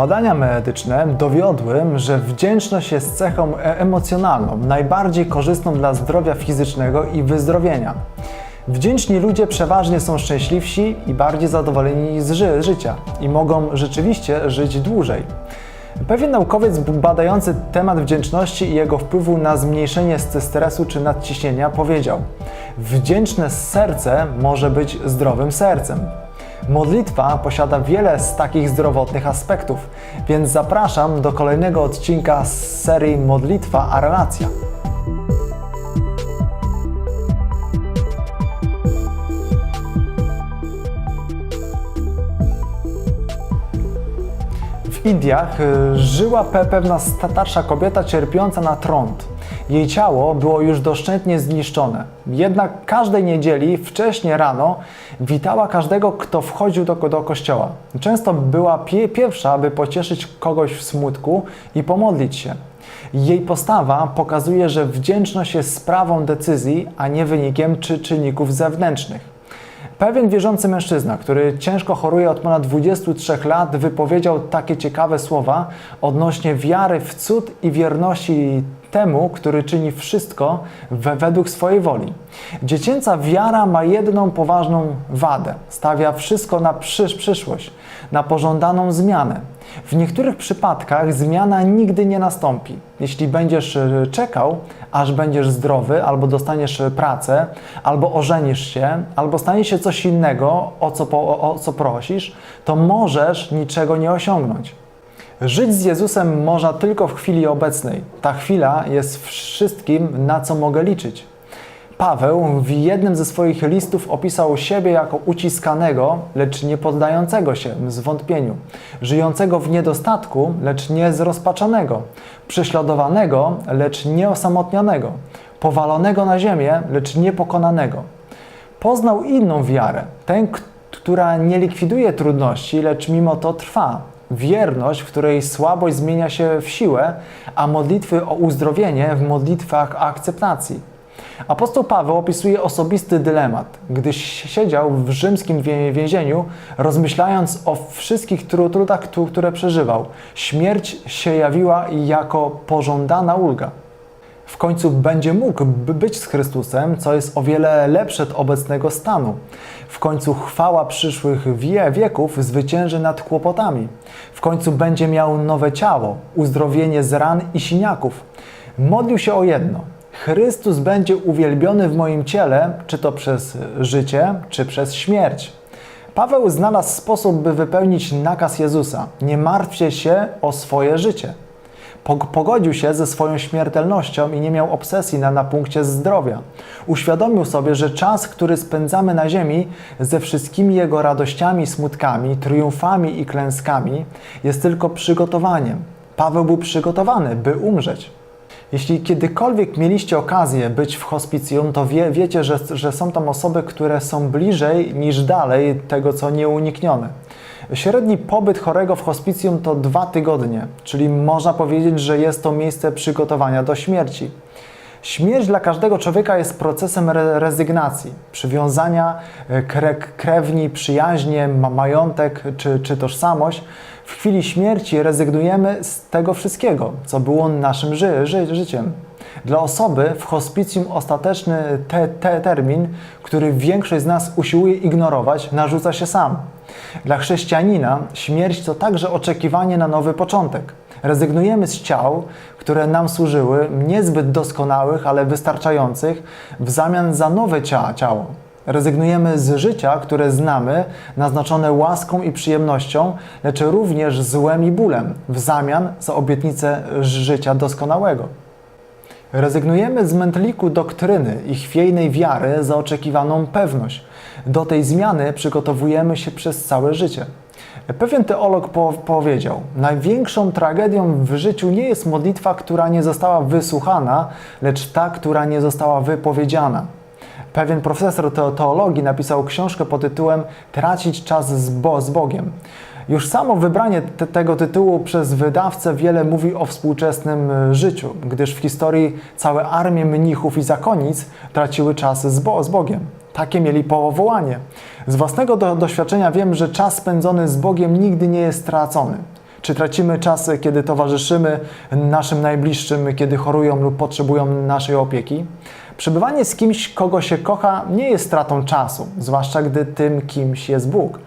Badania medyczne dowiodły, że wdzięczność jest cechą e- emocjonalną, najbardziej korzystną dla zdrowia fizycznego i wyzdrowienia. Wdzięczni ludzie przeważnie są szczęśliwsi i bardziej zadowoleni z ży- życia i mogą rzeczywiście żyć dłużej. Pewien naukowiec badający temat wdzięczności i jego wpływu na zmniejszenie st- stresu czy nadciśnienia powiedział: Wdzięczne serce może być zdrowym sercem. Modlitwa posiada wiele z takich zdrowotnych aspektów, więc zapraszam do kolejnego odcinka z serii Modlitwa a relacja. W Indiach y, żyła pe- pewna starsza kobieta cierpiąca na trąd. Jej ciało było już doszczętnie zniszczone. Jednak każdej niedzieli wcześnie rano witała każdego, kto wchodził do, do kościoła. Często była pie- pierwsza, aby pocieszyć kogoś w smutku i pomodlić się. Jej postawa pokazuje, że wdzięczność jest sprawą decyzji, a nie wynikiem czy czynników zewnętrznych. Pewien wierzący mężczyzna, który ciężko choruje od ponad 23 lat, wypowiedział takie ciekawe słowa odnośnie wiary w cud i wierności temu, który czyni wszystko we, według swojej woli. Dziecięca wiara ma jedną poważną wadę. Stawia wszystko na przysz przyszłość, na pożądaną zmianę. W niektórych przypadkach zmiana nigdy nie nastąpi. Jeśli będziesz e, czekał, aż będziesz zdrowy, albo dostaniesz e, pracę, albo ożenisz się, albo stanie się coś innego, o co, po, o, o co prosisz, to możesz niczego nie osiągnąć. Żyć z Jezusem można tylko w chwili obecnej. Ta chwila jest wszystkim, na co mogę liczyć. Paweł w jednym ze swoich listów opisał siebie jako uciskanego, lecz nie poddającego się zwątpieniu, żyjącego w niedostatku, lecz nie zrozpaczonego, prześladowanego, lecz nieosamotnionego, powalonego na ziemię, lecz niepokonanego. Poznał inną wiarę, tę, która nie likwiduje trudności, lecz mimo to trwa. Wierność, w której słabość zmienia się w siłę, a modlitwy o uzdrowienie w modlitwach akceptacji. Apostoł Paweł opisuje osobisty dylemat, gdy siedział w rzymskim więzieniu, rozmyślając o wszystkich tru- trudach, które przeżywał. Śmierć się jawiła jako pożądana ulga. W końcu będzie mógł by- być z Chrystusem, co jest o wiele lepsze od obecnego stanu. W końcu chwała przyszłych wie wieków zwycięży nad kłopotami. W końcu będzie miał nowe ciało, uzdrowienie z ran i siniaków. Modlił się o jedno. Chrystus będzie uwielbiony w moim ciele, czy to przez życie, czy przez śmierć. Paweł znalazł sposób, by wypełnić nakaz Jezusa: Nie martwcie się o swoje życie. Pog- Pogodził się ze swoją śmiertelnością i nie miał obsesji na, na punkcie zdrowia. Uświadomił sobie, że czas, który spędzamy na ziemi, ze wszystkimi jego radościami, smutkami, triumfami i klęskami, jest tylko przygotowaniem. Paweł był przygotowany, by umrzeć. Jeśli kiedykolwiek mieliście okazję być w hospicjum, to wie, wiecie, że, że są tam osoby, które są bliżej niż dalej tego, co nieuniknione. Średni pobyt chorego w hospicjum to dwa tygodnie, czyli można powiedzieć, że jest to miejsce przygotowania do śmierci. Śmierć dla każdego człowieka jest procesem re rezygnacji, przywiązania, e, kre krewni, przyjaźnie, ma majątek czy, czy tożsamość. W chwili śmierci rezygnujemy z tego wszystkiego, co było naszym ży ży życiem. Dla osoby w hospicjum ostateczny te te termin, który większość z nas usiłuje ignorować, narzuca się sam. Dla chrześcijanina śmierć to także oczekiwanie na nowy początek. Rezygnujemy z ciał, które nam służyły, niezbyt doskonałych, ale wystarczających, w zamian za nowe cia ciało. Rezygnujemy z życia, które znamy, naznaczone łaską i przyjemnością, lecz również złem i bólem, w zamian za obietnicę życia doskonałego. Rezygnujemy z mętliku doktryny i chwiejnej wiary za oczekiwaną pewność. Do tej zmiany przygotowujemy się przez całe życie. Pewien teolog po powiedział: Największą tragedią w życiu nie jest modlitwa, która nie została wysłuchana, lecz ta, która nie została wypowiedziana. Pewien profesor te- teologii napisał książkę pod tytułem Tracić czas z, Bo z Bogiem. Już samo wybranie te, tego tytułu przez wydawcę wiele mówi o współczesnym e, życiu, gdyż w historii całe armie mnichów i zakonnic traciły czas z, Bo z Bogiem. Takie mieli powołanie. Z własnego do, doświadczenia wiem, że czas spędzony z Bogiem nigdy nie jest stracony. Czy tracimy czas, kiedy towarzyszymy naszym najbliższym, kiedy chorują lub potrzebują naszej opieki? Przebywanie z kimś, kogo się kocha, nie jest stratą czasu, zwłaszcza gdy tym kimś jest Bóg.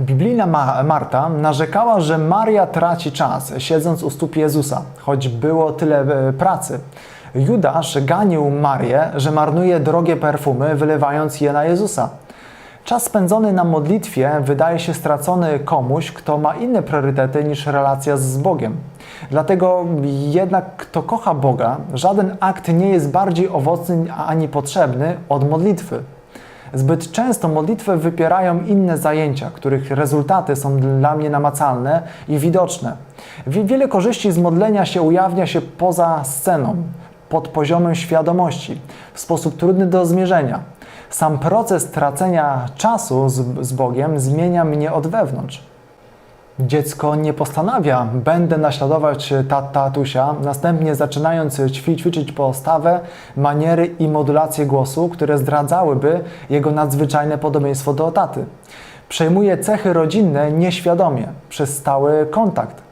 Biblijna Ma- Marta narzekała, że Maria traci czas, siedząc u stóp Jezusa, choć było tyle e, pracy. Judasz ganił Marię, że marnuje drogie perfumy, wylewając je na Jezusa. Czas spędzony na modlitwie wydaje się stracony komuś, kto ma inne priorytety niż relacja z Bogiem. Dlatego jednak, kto kocha Boga, żaden akt nie jest bardziej owocny ani potrzebny od modlitwy. Zbyt często modlitwę wypierają inne zajęcia, których rezultaty są dla mnie namacalne i widoczne. Wie- Wiele korzyści z modlenia się ujawnia się poza sceną, pod poziomem świadomości, w sposób trudny do zmierzenia. Sam proces tracenia czasu z, z Bogiem zmienia mnie od wewnątrz. Dziecko nie postanawia, będę naśladować tat, tatusia, następnie zaczynając ćwi, ćwiczyć postawę, maniery i modulację głosu, które zdradzałyby jego nadzwyczajne podobieństwo do taty. Przejmuje cechy rodzinne nieświadomie, przez stały kontakt.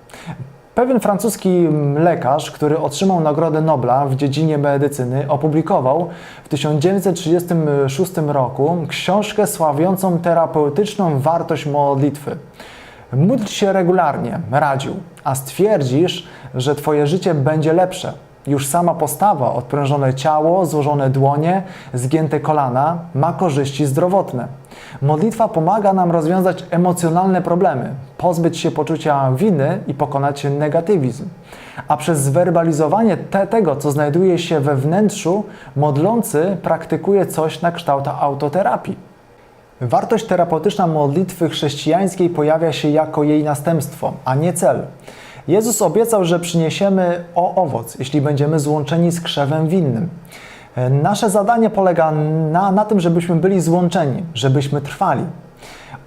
Pewien francuski lekarz, który otrzymał Nagrodę Nobla w dziedzinie medycyny, opublikował w 1936 roku książkę sławiącą terapeutyczną wartość modlitwy. Módl się regularnie, radził, a stwierdzisz, że Twoje życie będzie lepsze. Już sama postawa, odprężone ciało, złożone dłonie, zgięte kolana ma korzyści zdrowotne. Modlitwa pomaga nam rozwiązać emocjonalne problemy, pozbyć się poczucia winy i pokonać negatywizm. A przez zwerbalizowanie te, tego, co znajduje się we wnętrzu, modlący praktykuje coś na kształt autoterapii. Wartość terapeutyczna modlitwy chrześcijańskiej pojawia się jako jej następstwo, a nie cel. Jezus obiecał, że przyniesiemy o owoc, jeśli będziemy złączeni z krzewem winnym. Nasze zadanie polega na, na tym, żebyśmy byli złączeni, żebyśmy trwali.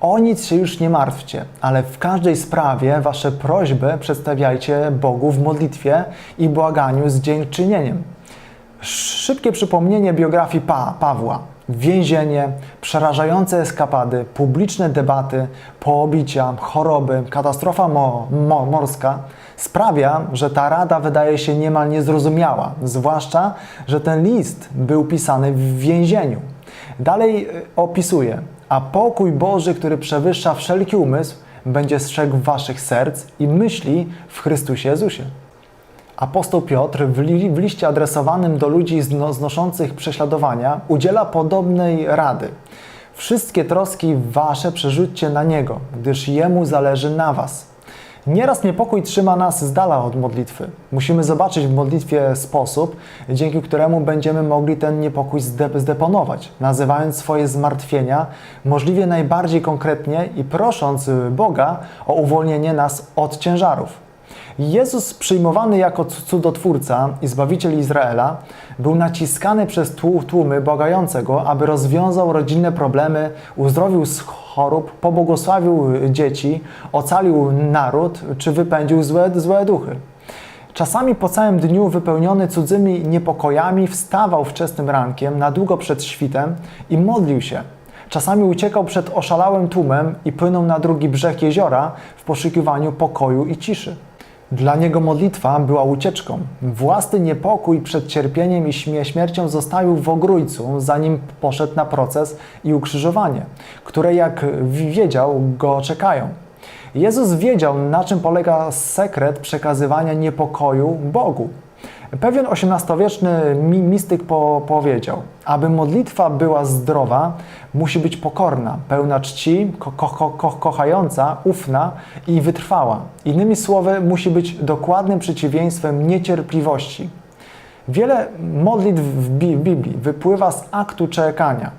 O nic się już nie martwcie, ale w każdej sprawie wasze prośby przedstawiajcie Bogu w modlitwie i błaganiu z dziękczynieniem. Szybkie przypomnienie biografii pa Pawła. Więzienie, przerażające eskapady, publiczne debaty, poobicia, choroby, katastrofa mo mo morska sprawia, że ta rada wydaje się niemal niezrozumiała, zwłaszcza, że ten list był pisany w więzieniu. Dalej y, opisuje, a pokój Boży, który przewyższa wszelki umysł, będzie strzegł waszych serc i myśli w Chrystusie Jezusie. Apostoł Piotr w, li, w liście adresowanym do ludzi zno, znoszących prześladowania udziela podobnej rady. Wszystkie troski wasze przerzućcie na Niego, gdyż Jemu zależy na was. Nieraz niepokój trzyma nas z dala od modlitwy. Musimy zobaczyć w modlitwie sposób, dzięki któremu będziemy mogli ten niepokój zde- zdeponować, nazywając swoje zmartwienia możliwie najbardziej konkretnie i prosząc Boga o uwolnienie nas od ciężarów. Jezus, przyjmowany jako cudotwórca i zbawiciel Izraela, był naciskany przez tłu- tłumy błagające go, aby rozwiązał rodzinne problemy, uzdrowił z chorób, pobłogosławił dzieci, ocalił naród czy wypędził złe, złe duchy. Czasami po całym dniu wypełniony cudzymi niepokojami wstawał wczesnym rankiem, na długo przed świtem i modlił się. Czasami uciekał przed oszalałym tłumem i płynął na drugi brzeg jeziora w poszukiwaniu pokoju i ciszy. Dla niego modlitwa była ucieczką. Własny niepokój przed cierpieniem i śmie- śmiercią zostawił w ogrójcu, zanim poszedł na proces i ukrzyżowanie, które, jak wiedział, go czekają. Jezus wiedział, na czym polega sekret przekazywania niepokoju Bogu. Pewien XVIII-wieczny mi- mistyk po powiedział, aby modlitwa była zdrowa, musi być pokorna, pełna czci, ko- ko- ko- kochająca, ufna i wytrwała. Innymi słowy, musi być dokładnym przeciwieństwem niecierpliwości. Wiele modlitw w Bi- Biblii wypływa z aktu czekania.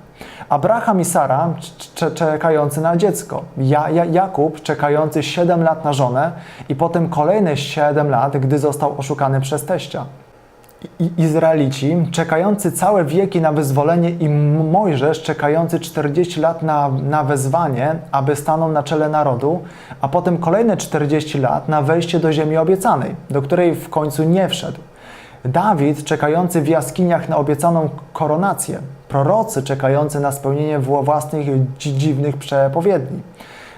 Abraham i Sara cze- czekający na dziecko, ja, ja, Jakub czekający 7 lat na żonę i potem kolejne 7 lat, gdy został oszukany przez teścia. Izraelici czekający całe wieki na wyzwolenie i Mojżesz czekający 40 lat na, na wezwanie, aby stanął na czele narodu, a potem kolejne 40 lat na wejście do ziemi obiecanej, do której w końcu nie wszedł. Dawid czekający w jaskiniach na obiecaną koronację, prorocy czekający na spełnienie wła- własnych dzi- dziwnych przepowiedni.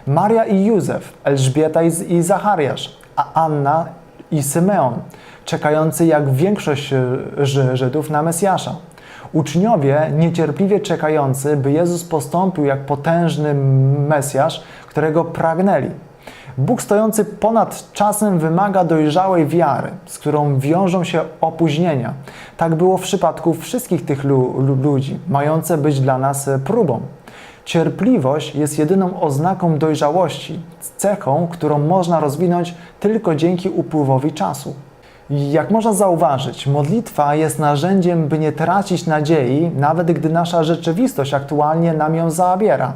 Maria i Józef, Elżbieta i Zachariasz, a Anna i Symeon, czekający jak większość e, Ży- Żydów na Mesjasza. Uczniowie niecierpliwie czekający, by Jezus postąpił jak potężny Mesjasz, którego pragnęli. Bóg stojący ponad czasem wymaga dojrzałej wiary, z którą wiążą się opóźnienia. Tak było w przypadku wszystkich tych lu- ludzi, mające być dla nas e, próbą. Cierpliwość jest jedyną oznaką dojrzałości, cechą, którą można rozwinąć tylko dzięki upływowi czasu. Jak można zauważyć, modlitwa jest narzędziem, by nie tracić nadziei, nawet gdy nasza rzeczywistość aktualnie nam ją zabiera,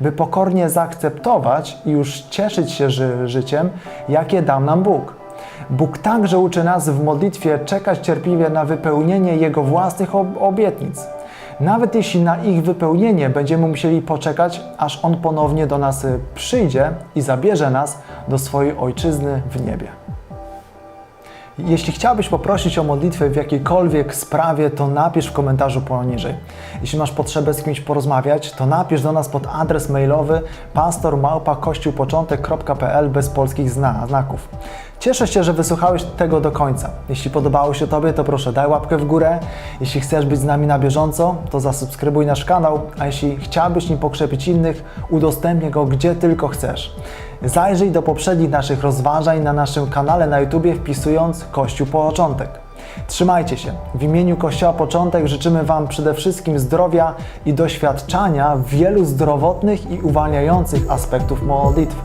by pokornie zaakceptować i już cieszyć się ży życiem, jakie dał nam Bóg. Bóg także uczy nas w modlitwie czekać cierpliwie na wypełnienie Jego własnych ob obietnic. Nawet jeśli na ich wypełnienie będziemy musieli poczekać, aż On ponownie do nas y, przyjdzie i zabierze nas do swojej ojczyzny w niebie. Jeśli chciałbyś poprosić o modlitwę w jakiejkolwiek sprawie, to napisz w komentarzu poniżej. Jeśli masz potrzebę z kimś porozmawiać, to napisz do nas pod adres mailowy pastormałpa.kościółpoczątek.pl bez polskich zna znaków. Cieszę się, że wysłuchałeś tego do końca. Jeśli podobało się Tobie, to proszę daj łapkę w górę. Jeśli chcesz być z nami na bieżąco, to zasubskrybuj nasz kanał, a jeśli chciałbyś nim pokrzepić innych, udostępnij go gdzie tylko chcesz. Zajrzyj do poprzednich naszych rozważań na naszym kanale na YouTubie wpisując Kościół Początek. Trzymajcie się. W imieniu Kościoła Początek życzymy Wam przede wszystkim zdrowia i doświadczania wielu zdrowotnych i uwalniających aspektów modlitwy.